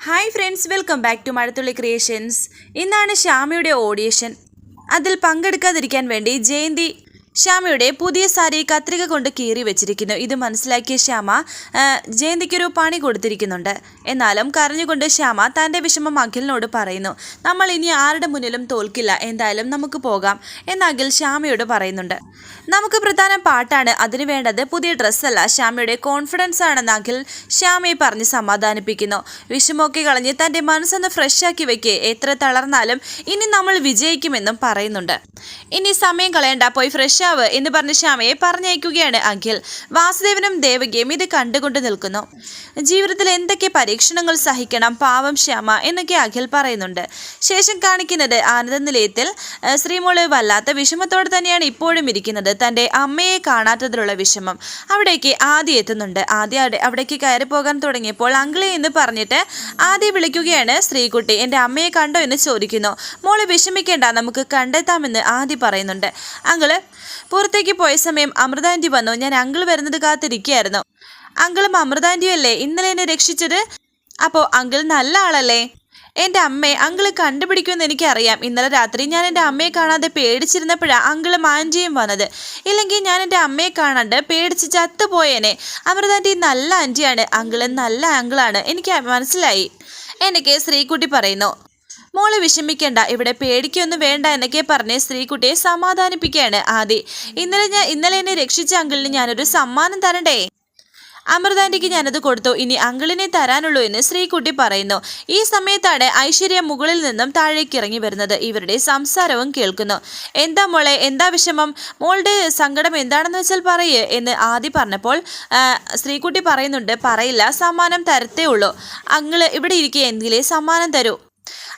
Hi friends welcome back to Mazhathulli creations ഇന്നാണ് ശ്യാമയുടെ ഓഡിയേഷൻ അതിൽ പങ്കെടുക്കാതിരിക്കാൻ വേണ്ടി ജയന്തി ശ്യാമയുടെ പുതിയ സാരി കത്രിക കൊണ്ട് കീറി വെച്ചിരിക്കുന്നു. ഇത് മനസ്സിലാക്കിയ ശ്യാമ ജയന്തിക്കൊരു പണി കൊടുത്തിരിക്കുന്നുണ്ട്. എന്നാലും കരഞ്ഞുകൊണ്ട് ശ്യാമ തന്റെ വിഷമം അഖിലിനോട് പറയുന്നു. നമ്മൾ ഇനി ആരുടെ മുന്നിലും തോൽക്കില്ല. എന്തായാലും നമുക്ക് പോകാം. എന്ന് അഖിൽ ശ്യാമയോട് പറയുന്നുണ്ട്. നമുക്ക് പ്രധാന പാട്ടാണ്. അതിന് വേണ്ടത് പുതിയ ഡ്രസ്സല്ല ശ്യാമയുടെ കോൺഫിഡൻസ് ആണെന്ന് അഖിൽ ശ്യാമയെ പറഞ്ഞ് സമാധാനിപ്പിക്കുന്നു. വിഷമമൊക്കെ കളഞ്ഞ് തന്റെ മനസ്സൊന്ന് ഫ്രഷ് ആക്കി വെക്കേ. എത്ര തളർന്നാലും ഇനി നമ്മൾ വിജയിക്കുമെന്നും പറയുന്നുണ്ട്. ഇനി സമയം കളയണ്ട. പോയി ഫ്രഷ് ആവ് എന്ന് പറഞ്ഞ് ശ്യാമയെ പറഞ്ഞയക്കുകയാണ് അഖിൽ. വാസുദേവനും ദേവകിയും ഇത് കണ്ടുകൊണ്ട് നിൽക്കുന്നു. ജീവിതത്തിൽ എന്തൊക്കെ പരീക്ഷണങ്ങൾ സഹിക്കണം പാവം ശ്യാമ എന്നൊക്കെ അഖിൽ പറയുന്നുണ്ട്. ശേഷം കാണിക്കുന്നത് ആനന്ദ നിലയത്തിൽ ശ്രീമോൾ വല്ലാത്ത വിഷമത്തോടെ തന്നെയാണ് ഇപ്പോഴും ഇരിക്കുന്നത്. തന്റെ അമ്മയെ കാണാത്തതിലുള്ള വിഷമം അവിടേക്ക് ആദ്യ എത്തുന്നുണ്ട്. ആദ്യ അവിടെ- അവിടേക്ക് കയറി പോകാൻ തുടങ്ങിയപ്പോൾ അങ്കിളെ എന്ന് പറഞ്ഞിട്ട് ആദ്യ വിളിക്കുകയാണ് ശ്രീകുട്ടി. എന്റെ അമ്മയെ കണ്ടോ? എന്ന് ചോദിക്കുന്നു. മോൾ വിഷമിക്കേണ്ട. നമുക്ക് കണ്ടെത്താമെന്ന് ആദ്യ പറയുന്നുണ്ട്. അങ്കിൾ പുറത്തേക്ക് പോയ സമയം അമൃതാന്റി വന്നു. ഞാൻ അങ്കിൾ വരുന്നത് കാത്തിരിക്കുകയായിരുന്നു. അങ്കിളും അമൃതാന്റിയും അല്ലേ? ഇന്നലെ എന്നെ രക്ഷിച്ചത്? അപ്പോൾ അങ്കിൾ നല്ല ആളല്ലേ? എന്റെ അമ്മയെ അങ്കിൾ കണ്ടുപിടിക്കുമെന്ന് എനിക്കറിയാം. ഇന്നലെ രാത്രി ഞാൻ എന്റെ അമ്മയെ കാണാതെ പേടിച്ചിരുന്നപ്പോഴാണ് അങ്കിളും ആന്റിയും വന്നത്. ഇല്ലെങ്കിൽ ഞാൻ എന്റെ അമ്മയെ കാണാണ്ട് പേടിച്ച് ചത്തുപോയേനെ. അമൃതാന്റി നല്ല ആന്റിയാണ് അങ്കിൾ നല്ല അങ്കിളാണ്. എനിക്ക് മനസ്സിലായി. എനിക്ക് ശ്രീക്കുട്ടി പറയുന്നു. മോൾ വിഷമിക്കേണ്ട ഇവിടെ പേടിക്കൊന്നും വേണ്ട എന്നൊക്കെ പറഞ്ഞ് സ്ത്രീകുട്ടിയെ സമാധാനിപ്പിക്കുകയാണ് ആദി. ഇന്നലെ ഞാൻ ഇന്നലെ എന്നെ രക്ഷിച്ച അങ്കിളിന് ഞാനൊരു സമ്മാനം തരണ്ടേ? അമൃതാന്റിക്ക് ഞാനത് കൊടുത്തു. ഇനി അങ്കിളിനെ തരാനുള്ളൂ എന്ന് ശ്രീകുട്ടി പറയുന്നു. ഈ സമയത്താണ് ഐശ്വര്യ മുകളിൽ നിന്നും താഴേക്ക് ഇറങ്ങി വരുന്നത്. ഇവരുടെ സംസാരവും കേൾക്കുന്നു. എന്താ മോളെ എന്താ വിഷമം? മോളുടെ സങ്കടം എന്താണെന്ന് വെച്ചാൽ പറയേ എന്ന് ആദ്യം പറഞ്ഞപ്പോൾ ശ്രീകുട്ടി പറയുന്നുണ്ട് പറയില്ല സമ്മാനം തരത്തേ ഉള്ളൂ. അങ്കിൾ ഇവിടെ ഇരിക്കുക എന്തിലേ സമ്മാനം തരൂ.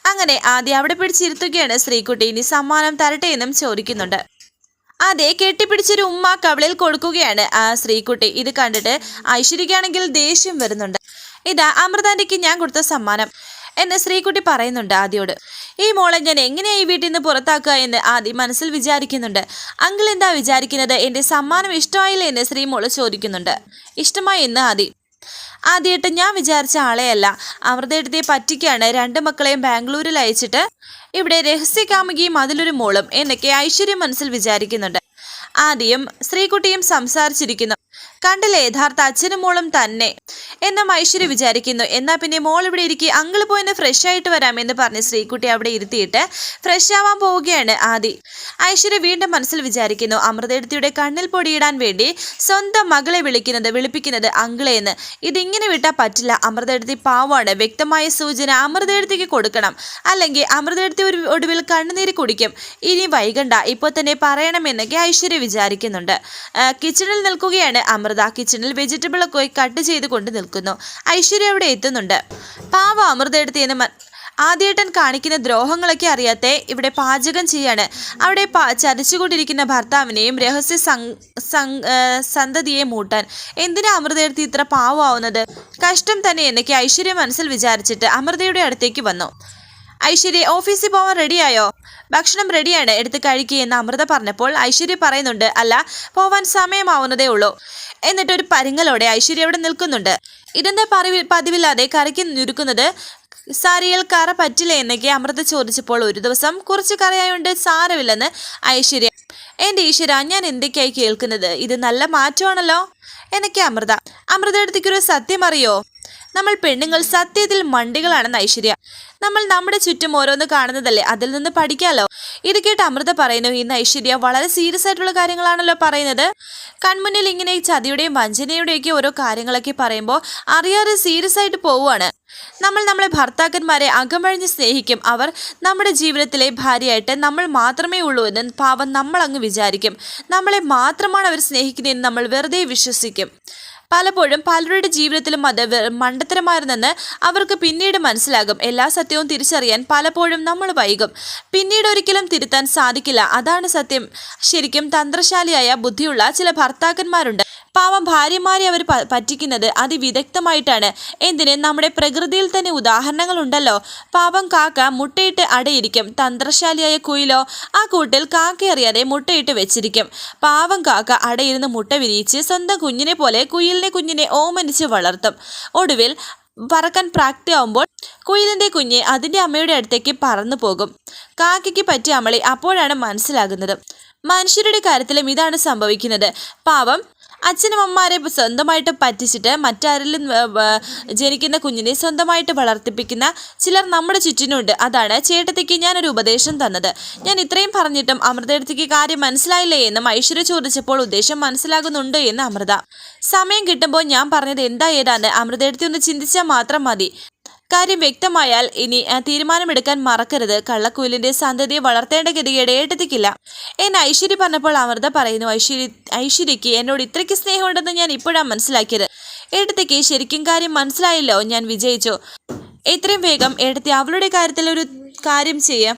അങ്ങനെ ആദ്യം അവിടെ പിടിച്ചിരുത്തുകയാണ് ശ്രീകുട്ടി. ഇനി സമ്മാനം തരട്ടെ എന്നും ചോദിക്കുന്നുണ്ട്. അതെ കെട്ടിപ്പിടിച്ചൊരു ഉമ്മ കവിളിൽ കൊടുക്കുകയാണ് ആ ശ്രീകുട്ടി. ഇത് കണ്ടിട്ട് ഐശ്വര്യക്കാണെങ്കിൽ ദേഷ്യം വരുന്നുണ്ട്. ഇതാ അമൃതാന്റിക്ക് ഞാൻ കൊടുത്ത സമ്മാനം എന്ന് ശ്രീകുട്ടി പറയുന്നുണ്ട് ആദ്യോട്. ഈ മോളെ ഞാൻ എങ്ങനെയാ ഈ വീട്ടിൽ നിന്ന് പുറത്താക്കുക എന്ന് ആദ്യം മനസ്സിൽ വിചാരിക്കുന്നുണ്ട്. അങ്കിൾ എന്താ വിചാരിക്കുന്നത്? എന്റെ സമ്മാനം ഇഷ്ടമായില്ലേ എന്ന് ശ്രീമോൾ ചോദിക്കുന്നുണ്ട്. ഇഷ്ടമായി എന്ന് ആദി. ആദ്യമായിട്ട് ഞാൻ വിചാരിച്ച ആളെയല്ല അമൃതയെടുത്തെ പറ്റിക്കാണ്. രണ്ട് മക്കളെയും ബാംഗ്ലൂരിൽ അയച്ചിട്ട് ഇവിടെ രഹസ്യകാമുകിയും അതിലൊരു മോളും എന്നൊക്കെ ഐശ്വര്യം മനസ്സിൽ വിചാരിക്കുന്നുണ്ട്. ആദ്യം ശ്രീകുട്ടിയും സംസാരിച്ചിരിക്കുന്നു. കണ്ടില്ലേ യഥാർത്ഥ അച്ഛനും മോളും തന്നെ. എന്ന ഐശ്വര്യ വിചാരിക്കുന്നു. എന്നാ പിന്നെ മോൾ ഇവിടെ ഇരിക്കുക അങ്കിൾ പോയിന്ന് ഫ്രഷ് ആയിട്ട് വരാം എന്ന് പറഞ്ഞ് ശ്രീകുട്ടി അവിടെ ഇരുത്തിയിട്ട് ഫ്രഷ് ആവാൻ പോവുകയാണ് ആദി. ഐശ്വര്യ വീണ്ടും മനസ്സിൽ വിചാരിക്കുന്നു അമൃതയെടുത്തിയുടെ കണ്ണിൽ പൊടിയിടാൻ വേണ്ടി സ്വന്തം മകളെ വിളിക്കുന്നത് വിളിപ്പിക്കുന്നത് അങ്കിളെന്ന്. ഇതിങ്ങനെ വിട്ടാൽ പറ്റില്ല. അമൃതയെടുത്തി പാവമാണ് വ്യക്തമായ സൂചന അമൃതയെടുത്തിക്ക് കൊടുക്കണം. അല്ലെങ്കിൽ അമൃതയെടുത്തി ഒരു ഒടുവിൽ കണ്ണുനീര് കുടിക്കും. ഇനി വൈകണ്ട. ഇപ്പോൾ തന്നെ പറയണമെന്നൊക്കെ ഐശ്വര്യ വിചാരിക്കുന്നുണ്ട്. കിച്ചണിൽ നിൽക്കുകയാണ് അമൃത. കിച്ചണിൽ വെജിറ്റബിൾ ഒക്കെ കട്ട് ചെയ്ത് കൊണ്ട് നിൽക്കുന്നു. ഐശ്വര്യ അവിടെ എത്തുന്നുണ്ട്. പാവ അമൃത എന്ന് ആദ്യേട്ടൻ കാണിക്കുന്ന ദ്രോഹങ്ങളൊക്കെ അറിയാത്തെ ഇവിടെ പാചകം ചെയ്യാണ്. അവിടെ ചതിച്ചുകൊണ്ടിരിക്കുന്ന ഭർത്താവിനെയും രഹസ്യ സന്തതിയെ മൂട്ടാൻ. എന്തിനാ അമൃതയെടുത്ത് ഇത്ര പാവമാവുന്നത്? കഷ്ടം തന്നെ എന്നൊക്കെ ഐശ്വര്യ മനസ്സിൽ വിചാരിച്ചിട്ട് അമൃതയുടെ അടുത്തേക്ക് വന്നു. ഐശ്വര്യ ഓഫീസിൽ പോവാൻ റെഡിയായോ? ഭക്ഷണം റെഡിയാണ് എടുത്ത് കഴിക്കുക എന്ന് അമൃത പറഞ്ഞപ്പോൾ ഐശ്വര്യ പറയുന്നുണ്ട് അല്ല പോവാൻ സമയമാവുന്നതേ ഉള്ളൂ. എന്നിട്ട് ഒരു പരിങ്ങലോടെ ഐശ്വര്യ അവിടെ നിൽക്കുന്നുണ്ട്. ഇതിന്റെ പറവിൽ പതിവില്ലാതെ കറിക്ക് ഞുരുക്കുന്നത് സാരിയിൽ കറ പറ്റില്ല? എന്നൊക്കെ അമൃത ചോദിച്ചപ്പോൾ ഒരു ദിവസം കുറച്ച് കറയായുണ്ട് സാരമില്ലെന്ന് ഐശ്വര്യ. എന്റെ ഈശ്വര ഞാൻ എന്തൊക്കെയായി കേൾക്കുന്നത്? ഇത് നല്ല മാറ്റമാണല്ലോ? എന്നൊക്കെ അമൃത. അമൃത അടുത്തേക്കൊരു സത്യം അറിയോ? നമ്മൾ പെണ്ണുങ്ങൾ സത്യത്തിൽ മണ്ടികളാണെന്ന് ഐശ്വര്യ. നമ്മൾ നമ്മുടെ ചുറ്റും ഓരോന്ന് കാണുന്നതല്ലേ? അതിൽ നിന്ന് പഠിക്കാലോ? ഇത് കേട്ട് അമൃത പറയുന്നു ഇന്ന് ഐശ്വര്യ വളരെ സീരിയസ് ആയിട്ടുള്ള കാര്യങ്ങളാണല്ലോ പറയുന്നത്. കൺമുന്നിൽ ഇങ്ങനെ ചതിയുടെയും വഞ്ചനയുടെയും ഒക്കെ ഓരോ കാര്യങ്ങളൊക്കെ പറയുമ്പോൾ അറിയാതെ സീരിയസ് ആയിട്ട് പോവുകയാണ്. നമ്മൾ നമ്മളെ ഭർത്താക്കന്മാരെ അകമഴിഞ്ഞ് സ്നേഹിക്കും. അവർ നമ്മുടെ ജീവിതത്തിലെ ഭാര്യയായിട്ട് നമ്മൾ മാത്രമേ ഉള്ളൂ എന്ന് പാവം നമ്മൾ അങ്ങ് വിചാരിക്കും. നമ്മളെ മാത്രമാണ് അവർ സ്നേഹിക്കുന്നതെന്ന് നമ്മൾ വെറുതെ വിശ്വസിക്കും. പലപ്പോഴും പലരുടെ ജീവിതത്തിലും അത് മണ്ടത്തരമായിരുന്നെന്ന് അവർക്ക് പിന്നീട് മനസ്സിലാകും. എല്ലാ സത്യവും തിരിച്ചറിയാൻ പലപ്പോഴും നമ്മൾ വൈകും. പിന്നീട് ഒരിക്കലും തിരുത്താൻ സാധിക്കില്ല. അതാണ് സത്യം. ശരിക്കും തന്ത്രശാലിയായ ബുദ്ധിയുള്ള ചില ഭർത്താക്കന്മാരുണ്ട്. പാവം ഭാര്യമാരെ അവർ പറ്റിക്കുന്നത് അതിവിദഗ്ധമായിട്ടാണ്. എന്തിന്? നമ്മുടെ പ്രകൃതിയിൽ തന്നെ ഉദാഹരണങ്ങളുണ്ടല്ലോ. പാവം കാക്ക മുട്ടയിട്ട് അടയിരിക്കും. തന്ത്രശാലിയായ കുയിലോ ആ കൂട്ടിൽ കാക്ക അറിയാതെ മുട്ടയിട്ട് വെച്ചിരിക്കും. പാവം കാക്ക അടയിരുന്ന് മുട്ട വിരിയിച്ച് സ്വന്തം കുഞ്ഞിനെ പോലെ കുയിലിനെ കുഞ്ഞിനെ ഓമനിച്ച് വളർത്തും. ഒടുവിൽ പറക്കാൻ പ്രാപ്തിയാവുമ്പോൾ കുയിലിന്റെ കുഞ്ഞ് അതിന്റെ അമ്മയുടെ അടുത്തേക്ക് പറന്നു പോകും. കാക്കയ്ക്ക് പറ്റിയ അമളി അപ്പോഴാണ് മനസ്സിലാകുന്നത്. മനുഷ്യരുടെ കാര്യത്തിലും ഇതാണ് സംഭവിക്കുന്നത്. പാവം അച്ഛനും അമ്മമാരെ സ്വന്തമായിട്ട് പറ്റിച്ചിട്ട് മറ്റാരിലും ജനിക്കുന്ന കുഞ്ഞിനെ സ്വന്തമായിട്ട് വളർത്തിപ്പിക്കുന്ന ചിലർ നമ്മുടെ ചുറ്റിനുണ്ട്. അതാണ് ചേട്ടത്തിക്ക് ഞാനൊരു ഉപദേശം തന്നത്. ഞാൻ ഇത്രയും പറഞ്ഞിട്ടും അമൃതയടുത്തേക്ക് കാര്യം മനസ്സിലായില്ലേ എന്നും ഐശ്വര്യ ചോദിച്ചപ്പോൾ ഉദ്ദേശം മനസ്സിലാകുന്നുണ്ട് എന്ന് അമൃത. സമയം കിട്ടുമ്പോൾ ഞാൻ പറഞ്ഞത് എന്താ ഏതാണ്ട് അമൃതയടുത്തി ഒന്ന് ചിന്തിച്ചാൽ മാത്രം മതി. കാര്യം വ്യക്തമായാൽ ഇനി തീരുമാനമെടുക്കാൻ മറക്കരുത്. കള്ളക്കുയിലിന്റെ സന്തതിയെ വളർത്തേണ്ട ഗതികേട് ഏട്ടത്തിക്കില്ല എന്ന് ഐശ്വര്യ പറഞ്ഞപ്പോൾ അമൃത പറയുന്നു ഐശ്വര്യ ഐശ്വര്യയ്ക്ക് എന്നോട് ഇത്രയ്ക്ക് സ്നേഹമുണ്ടെന്ന് ഞാൻ ഇപ്പോഴാണ് മനസ്സിലാക്കിയത്. ഏട്ടത്തിക്ക് ശരിക്കും കാര്യം മനസ്സിലായല്ലോ? ഞാൻ വിജയിച്ചു. എത്രയും വേഗം ഏട്ടത്തി അവളുടെ കാര്യത്തിൽ ഒരു കാര്യം ചെയ്യാം.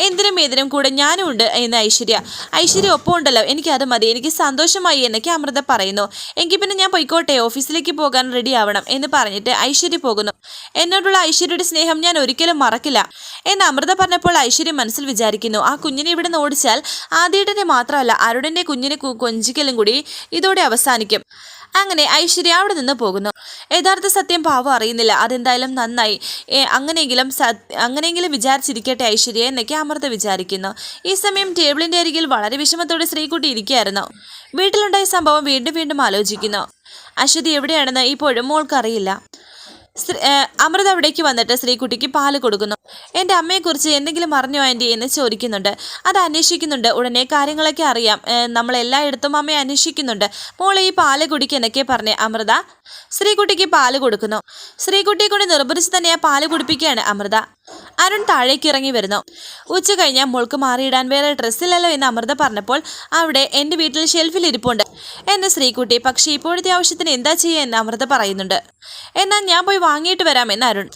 എന്തിനും ഏതിനും കൂടെ ഞാനും ഉണ്ട് എന്ന് ഐശ്വര്യ. ഐശ്വര്യ ഒപ്പം ഉണ്ടല്ലോ എനിക്കത് മതി. എനിക്ക് സന്തോഷമായി എന്നൊക്കെ അമൃത പറയുന്നു. എങ്കിൽ പിന്നെ ഞാൻ പോയിക്കോട്ടെ. ഓഫീസിലേക്ക് പോകാൻ റെഡി ആവണം എന്ന് പറഞ്ഞിട്ട് ഐശ്വര്യ പോകുന്നു. എന്നോടുള്ള ഐശ്വര്യയുടെ സ്നേഹം ഞാൻ ഒരിക്കലും മറക്കില്ല. എന്ന് അമൃത പറഞ്ഞപ്പോൾ ഐശ്വര്യ മനസ്സിൽ വിചാരിക്കുന്നു. ആ കുഞ്ഞിനെ ഇവിടെ നിന്ന് ഓടിച്ചാൽ ആദ്യേട്ടനെ മാത്രമല്ല അരുടന്റെ കുഞ്ഞിനെ കൊഞ്ചിക്കലും കൂടി ഇതോടെ അവസാനിക്കും. അങ്ങനെ ഐശ്വര്യ അവിടെ നിന്ന് പോകുന്നു. യഥാർത്ഥ സത്യം പാവം അറിയുന്നില്ല. അതെന്തായാലും നന്നായി. ഏ, അങ്ങനെയെങ്കിലും സത്- വിചാരിച്ചിരിക്കട്ടെ ഐശ്വര്യ എന്നൊക്കെ അമൃത വിചാരിക്കുന്നു. ഈ സമയം ടേബിളിന്റെ അരികിൽ വളരെ വിഷമത്തോടെ ശ്രീകുട്ടി ഇരിക്കുകയായിരുന്നു. വീട്ടിലുണ്ടായ സംഭവം വീണ്ടും വീണ്ടും ആലോചിക്കുന്നു. അശ്വതി എവിടെയാണെന്ന് ഇപ്പോഴും മോൾക്കറിയില്ല. അമൃത അവിടേക്ക് വന്നിട്ട് ശ്രീകുട്ടിക്ക് പാൽ കൊടുക്കുന്നു. എന്റെ അമ്മയെക്കുറിച്ച് എന്തെങ്കിലും അറിഞ്ഞോ ആന്റി എന്ന് ചോദിക്കുന്നുണ്ട്. അത് അന്വേഷിക്കുന്നുണ്ട്. ഉടനെ കാര്യങ്ങളൊക്കെ അറിയാം. നമ്മൾ നമ്മളെല്ലായിടത്തും അമ്മയെ അന്വേഷിക്കുന്നുണ്ട്. മോളെ ഈ പാൽ കുടിക്കെന്നൊക്കെ പറഞ്ഞ് അമൃത ശ്രീകുട്ടിക്ക് പാൽ കൊടുക്കുന്നു. ശ്രീകുട്ടിയെ കൊണ്ട് നിർബന്ധിച്ച് തന്നെ പാൽ കുടിപ്പിക്കുകയാണ് അമൃത. അരുൺ താഴേക്ക് ഇറങ്ങി വരുന്നു. ഉച്ച കഴിഞ്ഞാൽ മോൾക്ക് മാറിയിടാൻ വേറെ ഡ്രസ്സില്ലല്ലോ എന്ന് അമൃത പറഞ്ഞപ്പോൾ അവിടെ എന്റെ വീട്ടിൽ ഷെൽഫിൽ ഇരിപ്പുണ്ട്. എന്ന് ശ്രീകുട്ടി പക്ഷേ ഇപ്പോഴത്തെ ആവശ്യത്തിന് എന്താ ചെയ്യുക എന്ന് അമൃത പറയുന്നുണ്ട്. എന്നാൽ ഞാൻ പോയി വാങ്ങിയിട്ട് വരാമെന്ന് അരുൺ.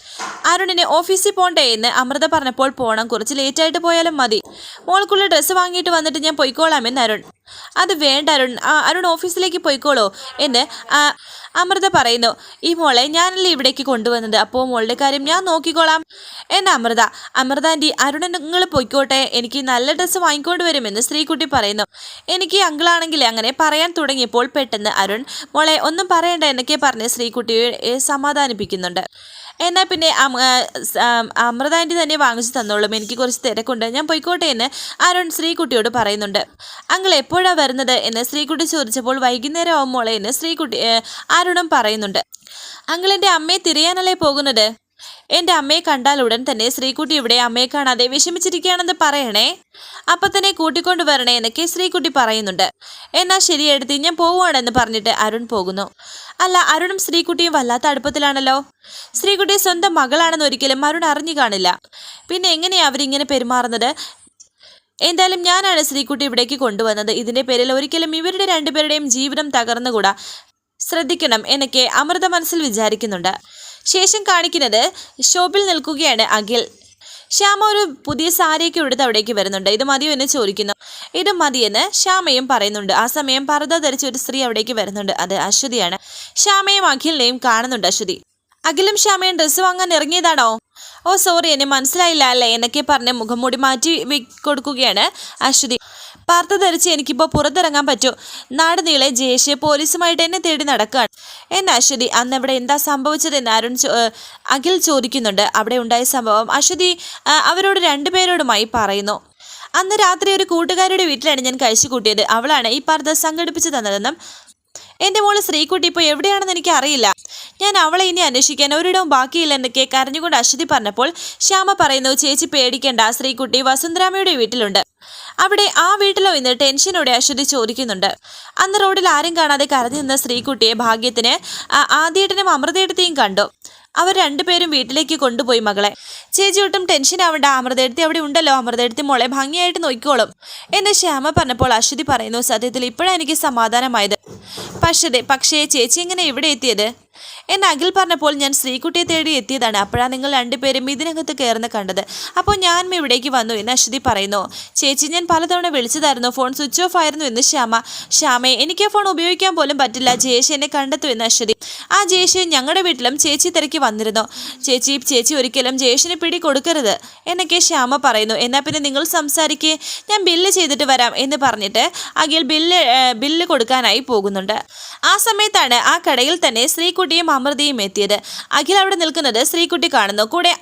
അരുണിനെ ഓഫീസിൽ പോണ്ടേ എന്ന് അമൃത പറഞ്ഞപ്പോൾ പോണം. കുറച്ച് ലേറ്റായിട്ട് പോയാലും മതി. മോൾക്കുള്ള ഡ്രസ്സ് വാങ്ങിയിട്ട് വന്നിട്ട് ഞാൻ പോയിക്കോളാമെന്ന് അരുൺ. അത് വേണ്ട അരുൺ. അരുൺ ഓഫീസിലേക്ക് പോയിക്കോളോ. എന്ന് അമൃത പറയുന്നു. ഈ മോളെ ഞാനല്ലേ ഇവിടേക്ക് കൊണ്ടുവന്നത്? അപ്പോൾ മോളുടെ കാര്യം ഞാൻ നോക്കിക്കോളാം. എന്ന് അമൃത അമൃത ആന്റി അരുണൻ പൊയ്ക്കോട്ടെ. എനിക്ക് നല്ല ഡ്രസ്സ് വാങ്ങിക്കൊണ്ട് വരുമെന്ന് സ്ത്രീക്കുട്ടി പറയുന്നു. എനിക്ക് അങ്കിളാണെങ്കിൽ അങ്ങനെ പറയാൻ തുടങ്ങിയപ്പോൾ പെട്ടെന്ന് അരുൺ മോളെ ഒന്നും പറയണ്ട എന്നൊക്കെ പറഞ്ഞ് സ്ത്രീക്കുട്ടിയെ സമാധാനിപ്പിക്കുന്നുണ്ട്. എന്നാൽ പിന്നെ അമൃത ആന്റി തന്നെ വാങ്ങിച്ചു തന്നോളും. എനിക്ക് കുറച്ച് തിരക്കുണ്ട്. ഞാൻ പോയിക്കോട്ടെ എന്ന് അരുൺ ശ്രീകുട്ടിയോട് പറയുന്നുണ്ട്. അങ്കിൾ എപ്പോഴാണ് വരുന്നത് എന്ന് ശ്രീകുട്ടി ചോദിച്ചപ്പോൾ വൈകുന്നേരം ആവും മോളെ എന്ന് ശ്രീകുട്ടി അരുണും പറയുന്നുണ്ട്. അങ്കിളിന്റെ അമ്മയെ തിരയാനല്ലേ പോകുന്നത്? എന്റെ അമ്മയെ കണ്ടാൽ ഉടൻ തന്നെ ശ്രീകുട്ടി ഇവിടെ അമ്മയെ കാണാതെ വിഷമിച്ചിരിക്കുകയാണെന്ന് പറയണേ. അപ്പം തന്നെ കൂട്ടിക്കൊണ്ട് വരണേ എന്നൊക്കെ ശ്രീകുട്ടി പറയുന്നുണ്ട്. എന്നാൽ ശരി എടുത്ത് ഞാൻ പോവുകയാണെന്ന് പറഞ്ഞിട്ട് അരുൺ പോകുന്നു. അല്ല അരുണും ശ്രീകുട്ടിയും വല്ലാത്ത അടുപ്പത്തിലാണല്ലോ. ശ്രീകുട്ടി സ്വന്തം മകളാണെന്ന് ഒരിക്കലും അരുൺ അറിഞ്ഞു കാണില്ല. പിന്നെ എങ്ങനെയാണ് അവരിങ്ങനെ പെരുമാറുന്നത്? എന്തായാലും ഞാനാണ് ശ്രീകുട്ടി ഇവിടേക്ക് കൊണ്ടുവന്നത്. ഇതിന്റെ പേരിൽ ഒരിക്കലും ഇവരുടെ രണ്ടുപേരുടെയും ജീവിതം തകർന്നുകൂടാ? ശ്രദ്ധിക്കണം എന്നൊക്കെ അമൃത മനസ്സിൽ വിചാരിക്കുന്നുണ്ട്. ശേഷം കാണിക്കുന്നത് ഷോപ്പിൽ നിൽക്കുകയാണ് അഖിൽ. ശ്യാമ ഒരു പുതിയ സാരിയൊക്കെ എടുത്ത് അവിടേക്ക് വരുന്നുണ്ട്. ഇത് മതിയോ എന്ന് ചോദിക്കുന്നു. ഇത് മതിയെന്ന് ശ്യാമയും പറയുന്നുണ്ട്. ആ സമയം പർദ്ദ ധരിച്ച ഒരു സ്ത്രീ അവിടേക്ക് വരുന്നുണ്ട്. അത് അശ്വതിയാണ്. ശ്യാമയും അഖിലിനെയും കാണുന്നുണ്ട് അശ്വതി. അഖിലും ശ്യാമയും ഡ്രസ്സ് വാങ്ങാൻ ഇറങ്ങിയതാണോ? ഓ സോറി എന്നെ മനസ്സിലായില്ല അല്ലേ? എന്നൊക്കെ പറഞ്ഞ് മുഖം മൂടി മാറ്റി കൊടുക്കുകയാണ് അശ്വതി. പാർത്ത ധരിച്ച് എനിക്കിപ്പോൾ പുറത്തിറങ്ങാൻ പറ്റൂ. നാട് നീളെ ജയേഷ് പോലീസുമായിട്ട് എന്നെ തേടി നടക്കുകയാണ്. എന്നെ അശ്വതി അന്ന് അവിടെ എന്താ സംഭവിച്ചതെന്ന് അരുൺ അഖിൽ ചോദിക്കുന്നുണ്ട്. അവിടെ ഉണ്ടായ സംഭവം അശ്വതി അവരോട് രണ്ടുപേരോടുമായി പറയുന്നു. അന്ന് രാത്രി ഒരു കൂട്ടുകാരുടെ വീട്ടിലാണ് ഞാൻ കഴിച്ചു കൂട്ടിയത്. അവളാണ് ഈ പാർത്ത സംഘടിപ്പിച്ചു തന്നതെന്നും. എന്റെ മോൾ ശ്രീക്കുട്ടി ഇപ്പോൾ എവിടെയാണെന്ന് എനിക്ക് അറിയില്ല ഞാൻ അവളെ ഇനി അന്വേഷിക്കാൻ ഒരിടവും ബാക്കിയില്ല എന്നൊക്കെ കരഞ്ഞുകൊണ്ട് അശ്വതി പറഞ്ഞപ്പോൾ ശ്യാമ പറയുന്നു ചേച്ചി പേടിക്കേണ്ട ശ്രീകുട്ടി വസുന്ധരാമയുടെ വീട്ടിലുണ്ട്. അവിടെ ആ വീട്ടിലോ ഇന്ന് ടെൻഷനോടെ അശ്വതി ചോദിക്കുന്നുണ്ട്. അന്ന് റോഡിൽ ആരും കാണാതെ കരഞ്ഞു നിന്ന ശ്രീകുട്ടിയെ ഭാഗ്യത്തിന് ആദ്യേട്ടനും അമൃതേട്ടത്തെയും കണ്ടു. അവർ രണ്ടുപേരും വീട്ടിലേക്ക് കൊണ്ടുപോയി മകളെ. ചേച്ചി ഒട്ടും ടെൻഷൻ ആവണ്ട അമൃതേടത്തി അവിടെ ഉണ്ടല്ലോ അമൃതേടത്തി മോളെ ഭംഗിയായിട്ട് നോക്കിക്കോളും. എന്ന് ശ്യാമ പറഞ്ഞപ്പോൾ അശ്വതി പറയുന്നു സത്യത്തിൽ ഇപ്പോഴാണ് എനിക്ക് സമാധാനമായത്. പക്ഷേ പക്ഷേ ചേച്ചി എങ്ങനെ ഇവിടെ എത്തിയത്? എന്ന് അഖിൽ പറഞ്ഞപ്പോൾ ഞാൻ ശ്രീകുട്ടിയെ തേടി എത്തിയതാണ്. അപ്പോഴാണ് നിങ്ങൾ രണ്ടുപേരും ഇതിനകത്ത് കയറുന്ന കണ്ടത്. അപ്പോൾ ഞാൻ ഇവിടേക്ക് വന്നു എന്ന് അശ്വതി പറയുന്നു. ചേച്ചി ഞാൻ പലതവണ വിളിച്ചതായിരുന്നു. ഫോൺ സ്വിച്ച് ഓഫ് ആയിരുന്നു എന്ന് ശ്യാമ. ശ്യാമയെ എനിക്ക് ഫോൺ ഉപയോഗിക്കാൻ പോലും പറ്റില്ല. ജയേഷ് എന്നെ കണ്ടെത്തു എന്ന് അശ്വതി. ആ ജയേഷ് ഞങ്ങളുടെ വീട്ടിലും ചേച്ചി തിരക്കി വന്നിരുന്നു. ചേച്ചി ചേച്ചി ഒരിക്കലും ജയേഷിന് പിടി കൊടുക്കരുത് എന്നൊക്കെ ശ്യാമ പറയുന്നു. എന്നാൽ പിന്നെ നിങ്ങൾ സംസാരിക്കേ. ഞാൻ ബില്ല് ചെയ്തിട്ട് വരാം എന്ന് പറഞ്ഞിട്ട് അഖിൽ ബില്ല് ബില്ല് കൊടുക്കാനായി പോകുന്നുണ്ട്. ആ സമയത്താണ് ആ കടയിൽ തന്നെ ശ്രീകുട്ടിയും അമൃതയും എത്തിയത്. അഖിൽ അവിടെ നിൽക്കുന്നത് ശ്രീകുട്ടി കാണുന്നു. കൂടെ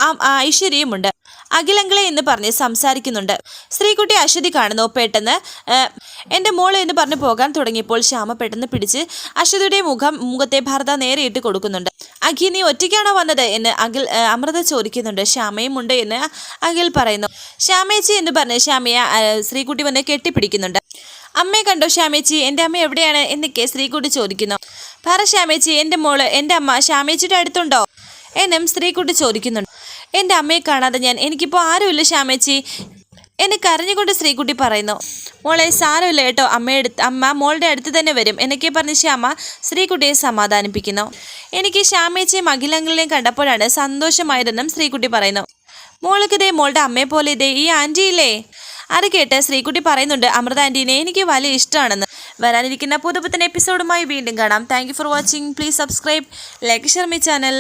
ഐശ്വര്യയുമുണ്ട്. അഖിലങ്കിളെ എന്ന് പറഞ്ഞ് സംസാരിക്കുന്നുണ്ട്. ശ്രീകുട്ടി അശ്വതി കാണുന്നു. പെട്ടെന്ന് എന്റെ മോൾ എന്ന് പറഞ്ഞ് പോകാൻ തുടങ്ങിയപ്പോൾ ശ്യാമ പെട്ടെന്ന് പിടിച്ച് അശ്വതിയുടെ മുഖം മുഖത്തെ ഭർത്ത നേരെയിട്ട് കൊടുക്കുന്നുണ്ട്. അഖി നീ ഒറ്റയ്ക്കാണോ വന്നത്? എന്ന് അഖിൽ അമൃത ചോദിക്കുന്നുണ്ട്. ശ്യാമയും ഉണ്ട് എന്ന് അഖിൽ പറയുന്നു. ശ്യാമേച്ചി എന്ന് പറഞ്ഞ് ശ്യാമയെ ശ്രീകുട്ടി വന്ന് കെട്ടിപ്പിടിക്കുന്നുണ്ട്. അമ്മയെ കണ്ടോ ശ്യാമേച്ചി? എന്റെ അമ്മ എവിടെയാണ്? എന്നൊക്കെ ശ്രീകുട്ടി ചോദിക്കുന്നു. പറ ശ്യാമേച്ചി എന്റെ മോൾ എന്റെ അമ്മ ശ്യാമേച്ചിയുടെ അടുത്തുണ്ടോ? എന്നും സ്ത്രീക്കുട്ടി ചോദിക്കുന്നുണ്ട്. എന്റെ അമ്മയെ കാണാതെ ഞാൻ എനിക്കിപ്പോൾ ആരുമില്ല ശ്യാമേച്ചി. എന്നെ കരഞ്ഞുകൊണ്ട് സ്ത്രീക്കുട്ടി പറയുന്നു. മോളെ സാരമില്ല കേട്ടോ. അമ്മയുടെ അമ്മ മോളുടെ അടുത്ത് തന്നെ വരും. എന്നൊക്കെ പറഞ്ഞ് ശ്യാമ സ്ത്രീക്കുട്ടിയെ സമാധാനിപ്പിക്കുന്നു. എനിക്ക് ശ്യാമേച്ചയും അഖിലങ്ങളിലെയും കണ്ടപ്പോഴാണ് സന്തോഷമായതെന്നും സ്ത്രീക്കുട്ടി പറയുന്നു. മോൾക്ക് ഇതേ മോളുടെ അമ്മയെ പോലെ ഇതേ ഈ ആന്റിയില്ലേ? അത് കേട്ട് ശ്രീകുട്ടി പറയുന്നുണ്ട് അമൃത ആന്റീനെ എനിക്ക് വലിയ ഇഷ്ടമാണെന്ന്. വരാനിരിക്കുന്ന പുതുപുത്തൻ എപ്പിസോഡുമായി വീണ്ടും കാണാം. Thank for watching please subscribe like share my channel